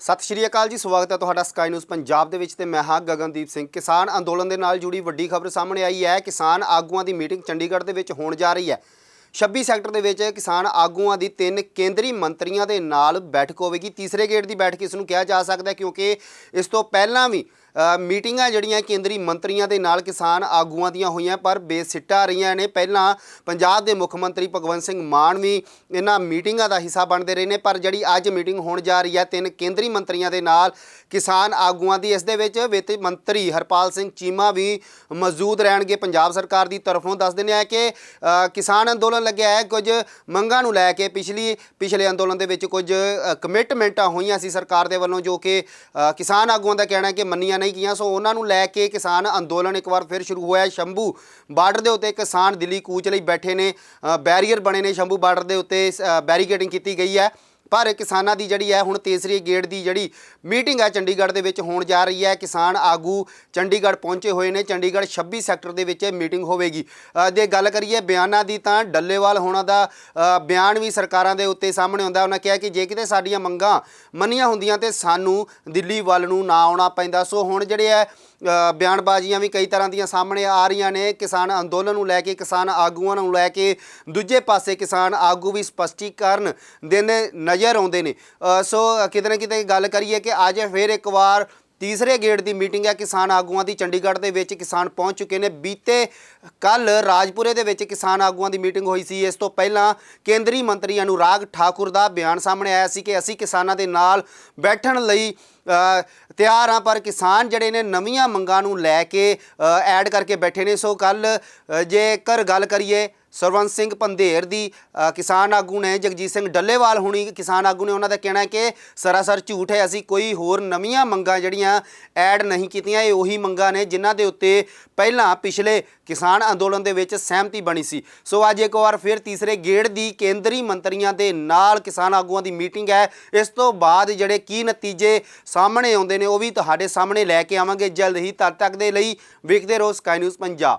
ਸਤਿ ਸ਼੍ਰੀ ਅਕਾਲ ਜੀ, ਸਵਾਗਤ ਹੈ ਤੁਹਾਡਾ ਸਕਾਈ ਨਿਊਜ਼ ਪੰਜਾਬ ਦੇ ਵਿੱਚ ਤੇ ਮੈਂ ਹਾਂ ਗਗਨਦੀਪ ਸਿੰਘ। ਕਿਸਾਨ ਅੰਦੋਲਨ ਦੇ ਨਾਲ ਜੁੜੀ ਵੱਡੀ ਖਬਰ ਸਾਹਮਣੇ ਆਈ ਹੈ। ਕਿਸਾਨ ਆਗੂਆਂ ਦੀ ਮੀਟਿੰਗ ਚੰਡੀਗੜ੍ਹ ਦੇ ਵਿੱਚ ਹੋਣ ਜਾ ਰਹੀ ਹੈ। 26 ਸੈਕਟਰ ਦੇ ਵਿੱਚ ਕਿਸਾਨ ਆਗੂਆਂ ਦੀ ਤਿੰਨ ਕੇਂਦਰੀ ਮੰਤਰੀਆਂ ਦੇ ਨਾਲ ਬੈਠਕ ਹੋਵੇਗੀ। ਤੀਸਰੇ ਗੇੜ ਦੀ ਬੈਠਕ ਇਸ ਨੂੰ ਕਿਹਾ ਜਾ ਸਕਦਾ ਹੈ ਕਿਉਂਕਿ ਇਸ ਤੋਂ ਪਹਿਲਾਂ ਵੀ ਮੀਟਿੰਗਾਂ ਜਿਹੜੀਆਂ ਕੇਂਦਰੀ ਮੰਤਰੀਆਂ ਦੇ ਨਾਲ ਕਿਸਾਨ ਆਗੂਆਂ ਦੀਆਂ ਹੋਈਆਂ, ਪਰ ਬੇਸਿੱਟਾ ਰਹੀਆਂ ਨੇ। ਪਹਿਲਾਂ ਪੰਜਾਬ ਦੇ ਮੁੱਖ ਮੰਤਰੀ ਭਗਵੰਤ ਸਿੰਘ ਮਾਨ ਵੀ ਇਹਨਾਂ ਮੀਟਿੰਗਾਂ ਦਾ ਹਿੱਸਾ ਬਣਦੇ ਰਹੇ ਨੇ, ਪਰ ਜਿਹੜੀ ਅੱਜ ਮੀਟਿੰਗ ਹੋਣ ਜਾ ਰਹੀ ਹੈ, ਤਿੰਨ ਕੇਂਦਰੀ ਮੰਤਰੀਆਂ ਦੇ ਨਾਲ ਕਿਸਾਨ ਆਗੂਆਂ ਦੀ, ਇਸ ਦੇ ਵਿੱਚ ਵਿੱਤ ਮੰਤਰੀ ਹਰਪਾਲ ਸਿੰਘ ਚੀਮਾ ਵੀ ਮੌਜੂਦ ਰਹਿਣਗੇ। ਪੰਜਾਬ ਸਰਕਾਰ ਦੀ ਤਰਫੋਂ ਦੱਸ ਦਿੰਦੇ ਆ ਕਿ ਕਿਸਾਨ ਅੰਦੋਲਨ ਲੱਗਿਆ ਹੈ। ਕੁਝ ਮੰਗਾਂ ਨੂੰ ਲੈ ਕੇ ਪਿਛਲੀ, ਪਿਛਲੇ ਅੰਦੋਲਨ ਦੇ ਵਿੱਚ ਕੁਝ ਕਮਿਟਮੈਂਟਾਂ ਹੋਈਆਂ ਸੀ ਸਰਕਾਰ ਦੇ ਵੱਲੋਂ, ਜੋ ਕਿ ਕਿਸਾਨ ਆਗੂਆਂ ਦਾ ਕਹਿਣਾ ਹੈ ਕਿ ਮੰਨੀਆਂ ਨਹੀਂ ਗਈਆਂ। ਸੋ ਉਹਨਾਂ ਨੂੰ ਲੈ ਕੇ ਕਿਸਾਨ ਅੰਦੋਲਨ ਇੱਕ ਵਾਰ ਫਿਰ ਸ਼ੁਰੂ ਹੋਇਆ ਹੈ। ਸ਼ੰਭੂ ਬਾਰਡਰ ਦੇ ਉੱਤੇ ਕਿਸਾਨ ਦਿੱਲੀ ਕੂਚ ਲਈ ਬੈਠੇ ਨੇ। ਅ, ਬੈਰੀਅਰ ਬਣੇ ਨੇ। ਸ਼ੰਭੂ ਬਾਰਡਰ ਦੇ ਉੱਤੇ ਅ, ਬੈਰੀਕੇਡਿੰਗ ਕੀਤੀ ਗਈ ਹੈ। ਪਰ ਕਿਸਾਨਾਂ ਦੀ ਜਿਹੜੀ ਹੈ ਹੁਣ ਤੀਸਰੀ ਗੇੜ ਦੀ ਜਿਹੜੀ ਮੀਟਿੰਗ ਹੈ ਚੰਡੀਗੜ੍ਹ ਦੇ ਵਿੱਚ ਹੋਣ ਜਾ ਰਹੀ ਹੈ। ਕਿਸਾਨ ਆਗੂ ਚੰਡੀਗੜ੍ਹ ਪਹੁੰਚੇ ਹੋਏ ਨੇ। ਚੰਡੀਗੜ੍ਹ 26 ਸੈਕਟਰ ਦੇ ਵਿੱਚ ਇਹ ਮੀਟਿੰਗ ਹੋਵੇਗੀ। ਅ, ਜੇ ਗੱਲ ਕਰੀਏ ਬਿਆਨਾਂ ਦੀ ਤਾਂ ਡੱਲੇਵਾਲ ਹੋਣਾ ਦਾ ਬਿਆਨ ਵੀ ਸਰਕਾਰਾਂ ਦੇ ਉੱਤੇ ਸਾਹਮਣੇ ਆਉਂਦਾ। ਉਹਨਾਂ ਕਿਹਾ ਕਿ ਜੇ ਕਿਤੇ ਸਾਡੀਆਂ ਮੰਗਾਂ ਮੰਨੀਆਂ ਹੁੰਦੀਆਂ ਤੇ ਸਾਨੂੰ ਦਿੱਲੀ ਵੱਲ ਨੂੰ ਨਾ ਆਉਣਾ ਪੈਂਦਾ। ਸੋ ਹੁਣ ਜਿਹੜੇ ਹੈ ਬਿਆਨਬਾਜ਼ੀਆਂ ਵੀ ਕਈ ਤਰ੍ਹਾਂ ਦੀਆਂ ਸਾਹਮਣੇ ਆ ਰਹੀਆਂ ਨੇ। ਕਿਸਾਨ ਅੰਦੋਲਨ ਨੂੰ ਲੈ ਕੇ, ਕਿਸਾਨ ਆਗੂਆਂ ਨੂੰ ਲੈ ਕੇ ਦੂਜੇ ਪਾਸੇ ਕਿਸਾਨ ਆਗੂ ਵੀ ਸਪਸ਼ਟੀਕਰਨ ਦਿੰਦੇ ਨਜ਼ਰ ਆਉਂਦੇ ਨੇ। ਸੋ ਕਿਤੇ ਨਾ ਕਿਤੇ ਗੱਲ ਕਰੀਏ ਕਿ ਅੱਜ ਫਿਰ ਇੱਕ ਵਾਰ ਤੀਸਰੇ ਗੇੜ ਦੀ ਮੀਟਿੰਗ ਹੈ। ਕਿਸਾਨ ਆਗੂਆਂ ਦੀ ਚੰਡੀਗੜ੍ਹ ਦੇ ਵਿੱਚ ਕਿਸਾਨ ਪਹੁੰਚ ਚੁੱਕੇ ਨੇ। ਬੀਤੇ ਕੱਲ ਰਾਜਪੁਰੇ ਦੇ ਵਿੱਚ ਕਿਸਾਨ ਆਗੂਆਂ ਦੀ ਮੀਟਿੰਗ ਹੋਈ ਸੀ। ਇਸ ਤੋਂ ਪਹਿਲਾਂ ਕੇਂਦਰੀ ਮੰਤਰੀ ਅਨੁਰਾਗ ਠਾਕੁਰ ਦਾ ਬਿਆਨ ਸਾਹਮਣੇ ਆਇਆ ਸੀ ਕਿ ਅਸੀਂ ਕਿਸਾਨਾਂ ਦੇ ਨਾਲ ਬੈਠਣ ਲਈ ਤਿਆਰ ਹਾਂ, ਪਰ ਕਿਸਾਨ ਜਿਹੜੇ ਨੇ ਨਵੀਆਂ ਮੰਗਾਂ ਨੂੰ ਲੈ ਕੇ ਐਡ ਕਰਕੇ ਬੈਠੇ ਨੇ। ਸੋ ਕੱਲ ਜੇਕਰ ਗੱਲ ਕਰੀਏ ਸਰਵੰਤ ਸਿੰਘ ਪੰਧੇਰ ਦੀ ਕਿਸਾਨ ਆਗੂ ਨੇ, ਜਗਜੀਤ ਸਿੰਘ ਡੱਲੇਵਾਲ ਹੁਣੀ ਕਿਸਾਨ ਆਗੂ ਨੇ, ਉਹਨਾਂ ਦਾ ਕਹਿਣਾ ਹੈ ਕਿ ਸਰਾਸਰ ਝੂਠ ਹੈ, ਅਸੀਂ ਕੋਈ ਹੋਰ ਨਵੀਆਂ ਮੰਗਾਂ ਜਿਹੜੀਆਂ ਐਡ ਨਹੀਂ ਕੀਤੀਆਂ, ਇਹ ਉਹੀ ਮੰਗਾਂ ਨੇ ਜਿਨ੍ਹਾਂ ਦੇ ਉੱਤੇ ਪਹਿਲਾਂ ਪਿਛਲੇ ਕਿਸਾਨ ਅੰਦੋਲਨ ਦੇ ਵਿੱਚ ਸਹਿਮਤੀ ਬਣੀ ਸੀ। ਸੋ ਅੱਜ ਇੱਕ ਵਾਰ ਫਿਰ ਤੀਸਰੇ ਗੇੜ ਦੀ ਕੇਂਦਰੀ ਮੰਤਰੀਆਂ ਦੇ ਨਾਲ ਕਿਸਾਨ ਆਗੂਆਂ ਦੀ ਮੀਟਿੰਗ ਹੈ। ਇਸ ਤੋਂ ਬਾਅਦ ਜਿਹੜੇ ਕੀ ਨਤੀਜੇ ਸਾਹਮਣੇ ਆਉਂਦੇ ਨੇ, ਉਹ ਵੀ ਤੁਹਾਡੇ ਸਾਹਮਣੇ ਲੈ ਕੇ ਆਵਾਂਗੇ। ਜਲਦ ਹੀ ਤਦ ਤੱਕ ਦੇ ਲਈ ਵੇਖਦੇ ਰਹੋ ਸਕਾਈ ਨਿਊਜ਼ ਪੰਜਾਬ